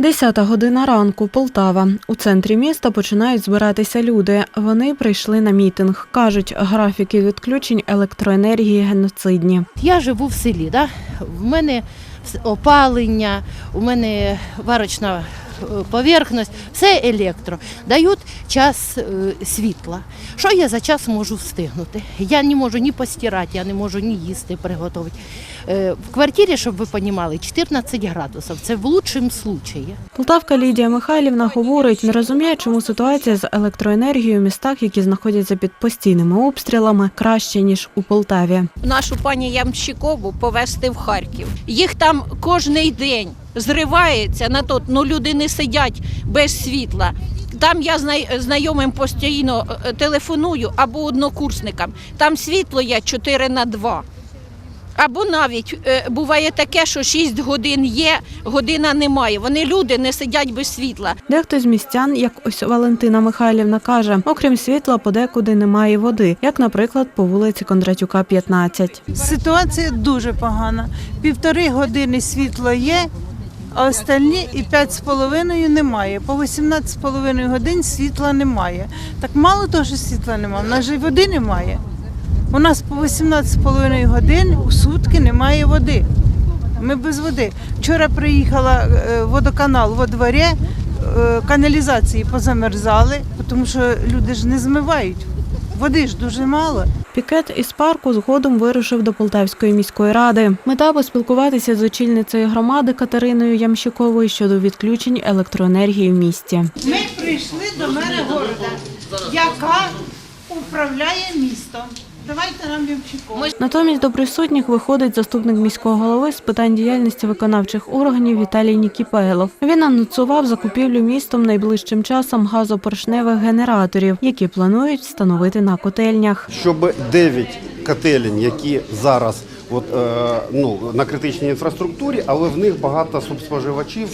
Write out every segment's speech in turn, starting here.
Десята година ранку, Полтава. У центрі міста починають збиратися люди. Вони прийшли на мітинг. Кажуть, графіки відключень електроенергії геноцидні. Я живу в селі, да? в мене опалення, у мене варочна е, поверхність, все електро. Дають час е, світла. Що я за час можу встигнути? Я не можу ні постирати, я не можу ні їсти приготувати. Е, В квартирі, щоб ви розуміли, 14 градусів. Це в лучшому случаї. Полтавка Лідія Михайлівна говорить, не розуміє, чому ситуація з електроенергією в містах, які знаходяться під постійними обстрілами, краще ніж у Полтаві. нашу пані Ямщикову повезти в Харків. Їх там кожний день зривається на то, ну люди не сидять без світла. Там я знай- знайомим постійно е, телефоную або однокурсникам. Там світло є 4 на 2. Або навіть е, буває таке, що 6 годин є, година немає. Вони люди не сидять без світла. Дехто з містян, як ось Валентина Михайлівна каже, окрім світла, подекуди немає води, як, наприклад, по вулиці Кондратюка, 15. Ситуація дуже погана. Півтори години світло є, а остальні і п'ять з половиною немає. По 18 з половиною годин світла немає. Так мало того, що світла немає, в нас же й води немає. У нас по 18 з половиною годин у сутки немає води. Ми без води. Вчора приїхала е, водоканал во дворі, е, каналізації позамерзали, тому що люди ж не змивають. Води ж дуже мало. Пікет із парку згодом вирушив до Полтавської міської ради. Мета поспілкуватися з очільницею громади Катериною Ямщиковою щодо відключень електроенергії в місті. Ми прийшли до мера города, яка управляє містом. Давайте нам Ямчикову. Натомість до присутніх виходить заступник міського голови з питань діяльності виконавчих органів Віталій Нікіпелов. Він анонсував закупівлю містом найближчим часом газопоршневих генераторів, які планують встановити на котельнях. щоб 9 котелень, які зараз от, е, ну, на критичній інфраструктурі, але в них багато субспоживачів,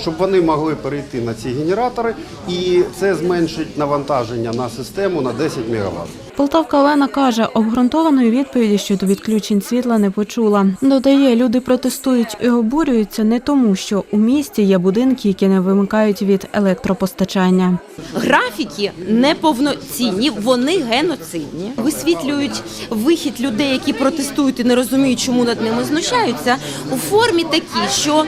щоб вони могли перейти на ці генератори, і це зменшить навантаження на систему на 10 МВт. Полтавка Олена каже, обґрунтованої відповіді щодо відключень світла не почула. Додає, люди протестують і обурюються не тому, що у місті є будинки, які не вимикають від електропостачання. Графіки неповноцінні, вони геноцидні. Висвітлюють вихід людей, які протестують і не розуміють, чому над ними знущаються, у формі такій, що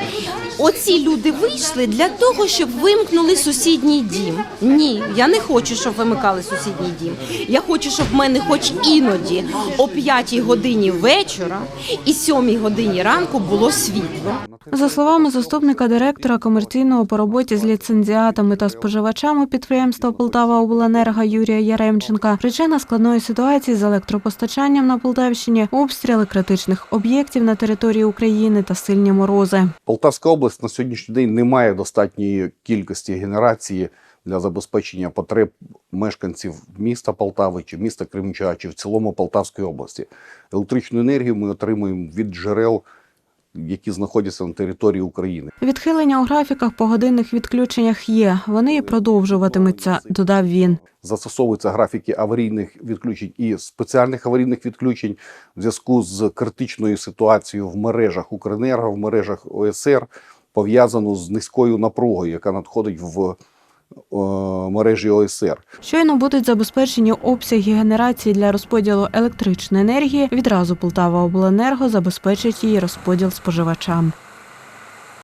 оці люди вийшли для того, щоб вимкнули сусідній дім. Ні, я не хочу, щоб вимикали сусідній дім. Я хочу, щоб в мене, хоч іноді, о 5 годині вечора і 7 годині ранку було світло. За словами заступника директора комерційного по роботі з ліцензіатами та споживачами підприємства Полтава Обленерго Юрія Яремченка, причина складної ситуації з електропостачанням на Полтавщині, обстріли критичних об'єктів на території України та сильні морози. Полтавська область на сьогоднішній день не має достатньої кількості генерації для забезпечення потреб мешканців міста Полтави чи міста Кримча, чи в цілому Полтавської області. Електричну енергію ми отримуємо від джерел, які знаходяться на території України. Відхилення у графіках по годинних відключеннях є. Вони і продовжуватимуться, додав він. Застосовуються графіки аварійних відключень і спеціальних аварійних відключень в зв'язку з критичною ситуацією в мережах Укренерго, в мережах ОСР, пов'язану з низькою напругою, яка надходить в мережі ОСР. Щойно будуть забезпечені обсяги генерації для розподілу електричної енергії. Відразу Полтава Обленерго забезпечить її розподіл споживачам.